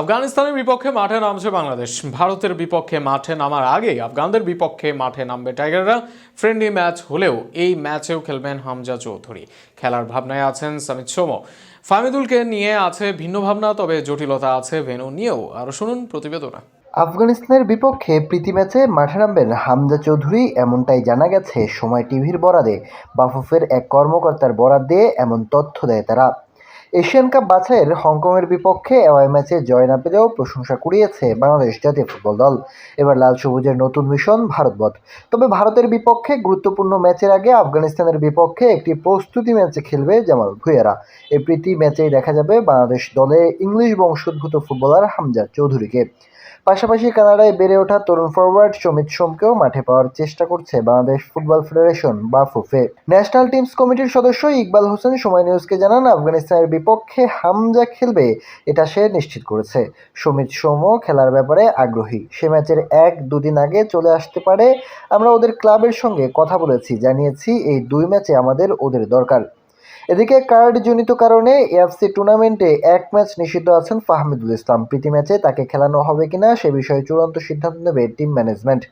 আফগানিস্তানের বিপক্ষে মাঠে নামছে বাংলাদেশ। ভারতের বিপক্ষে মাঠে নামার আগেই আফগানদের বিপক্ষে মাঠে নামবে টাইগাররা। ফ্রেন্ডলি ম্যাচ হলেও এই ম্যাচেও খেলবেন হামজা চৌধুরী। খেলার ভাবনায় আছেন সামিত সোম। ফামিদুলকে নিয়ে আছে ভিন্ন ভাবনা, তবে জটিলতা আছে ভেনু নিয়েও। আরও শুনুন প্রতিবেদনা। আফগানিস্তানের বিপক্ষে প্রীতি ম্যাচে মাঠে নামবেন হামজা চৌধুরী, এমনটাই জানা গেছে সময় টিভির বরাদে। বাফুফের এক কর্মকর্তার বরাদ দিয়ে এমন তথ্য দেয় তারা। এশিয়ান কাপ বাছাইয়ের হংকংয়ের বিপক্ষে অ্যাওয়াই ম্যাচে জয় না পেলেও প্রশংসা কুড়িয়েছে বাংলাদেশ জাতীয় ফুটবল দল। এবার লাল সবুজের নতুন মিশন ভারতবধ। তবে ভারতের বিপক্ষে গুরুত্বপূর্ণ ম্যাচের আগে আফগানিস্তানের বিপক্ষে একটি প্রস্তুতি ম্যাচে খেলবে জামাল ভুয়েরা এই প্রীতি ম্যাচেই দেখা যাবে বাংলাদেশ দলে ইংলিশ বংশোদ্ভূত ফুটবলার হামজা চৌধুরীকে। পাশাপাশি কানাডায় বেড়ে ওঠা তরুণ ফরওয়ার্ড সমিত সোমকেও মাঠে পাওয়ার চেষ্টা করছে বাংলাদেশ ফুটবল ফেডারেশন বা ফুফে ন্যাশনাল টিমস কমিটির সদস্য ইকবাল হোসেন সময় নিউজকে জানান, আফগানিস্তানের বিপক্ষে হামজা খেলবে, এটা সে নিশ্চিত করেছে। সমিত সোমও খেলার ব্যাপারে আগ্রহী। সে ম্যাচের এক দুদিন আগে চলে আসতে পারে, আমরা ওদের ক্লাবের সঙ্গে কথা বলেছি, জানিয়েছি এই দুই ম্যাচে আমাদের ওদের দরকার। এদিকে কার্ডজনিত কারণে এফসি টুর্নামেন্টে এক ম্যাচ নিষিদ্ধ আছেন ফাহমিদুল ইসলাম। প্রীতি ম্যাচে তাকে খেলানো হবে কিনা সে বিষয়ে চূড়ান্ত সিদ্ধান্ত নেবে টিম ম্যানেজমেন্ট।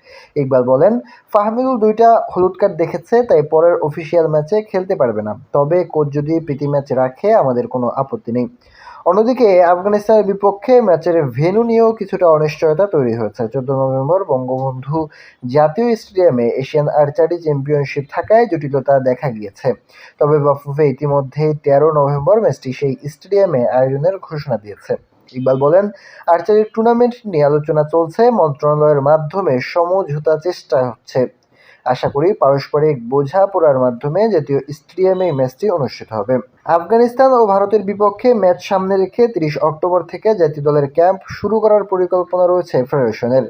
ইকবাল বলেন, ফাহমিদুল দুইটা হলুদ কার্ড দেখেছে, তাই পরের অফিসিয়াল ম্যাচে খেলতে পারবে না। তবে কোচ যদি প্রীতি ম্যাচ রাখে, আমাদের কোনো আপত্তি নেই। অন্যদিকে, আফগানিস্তানের বিপক্ষে ম্যাচের ভেন্যু নিয়েও কিছুটা অনিশ্চয়তা তৈরি হয়েছে। চোদ্দ নভেম্বর বঙ্গবন্ধু জাতীয় স্টেডিয়ামে এশিয়ান আর্চারি চ্যাম্পিয়নশিপ থাকায় জটিলতা দেখা গিয়েছে। তবে বাফুফে ইতিমধ্যেই তেরো নভেম্বর ম্যাচটি সেই স্টেডিয়ামে আয়োজনের ঘোষণা দিয়েছে। ইকবাল বলেন, আর্চারির টুর্নামেন্ট নিয়ে আলোচনা চলছে, মন্ত্রণালয়ের মাধ্যমে সমঝোতা চেষ্টা হচ্ছে। আশা করি পারস্পরিক বোঝাপড়ার মাধ্যমে জাতীয় স্টেডিয়ামে এই ম্যাচটি অনুষ্ঠিত হবে। আফগানিস্তান ও ভারতের বিপক্ষে ম্যাচ সামনে রেখে তিরিশ অক্টোবর থেকে জাতীয় দলের ক্যাম্প শুরু করার পরিকল্পনা রয়েছে ফেডারেশনের।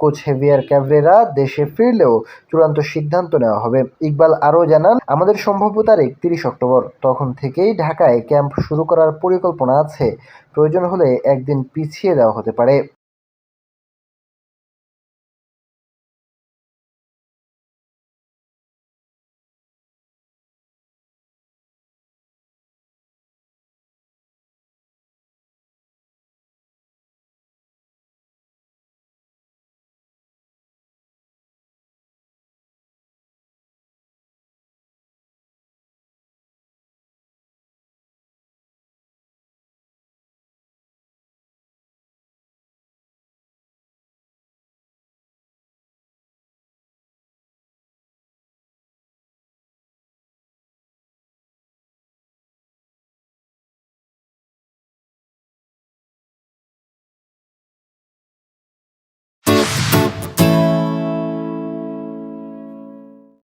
কোচ হেভিয়ার ক্যাভরেরা দেশে ফিরলেও চূড়ান্ত সিদ্ধান্ত নেওয়া হবে। ইকবাল আরও জানান, আমাদের সম্ভাব্য তারিখ তিরিশ অক্টোবর। তখন থেকেই ঢাকায় ক্যাম্প শুরু করার পরিকল্পনা আছে। প্রয়োজন হলে একদিন পিছিয়ে দেওয়া হতে পারে।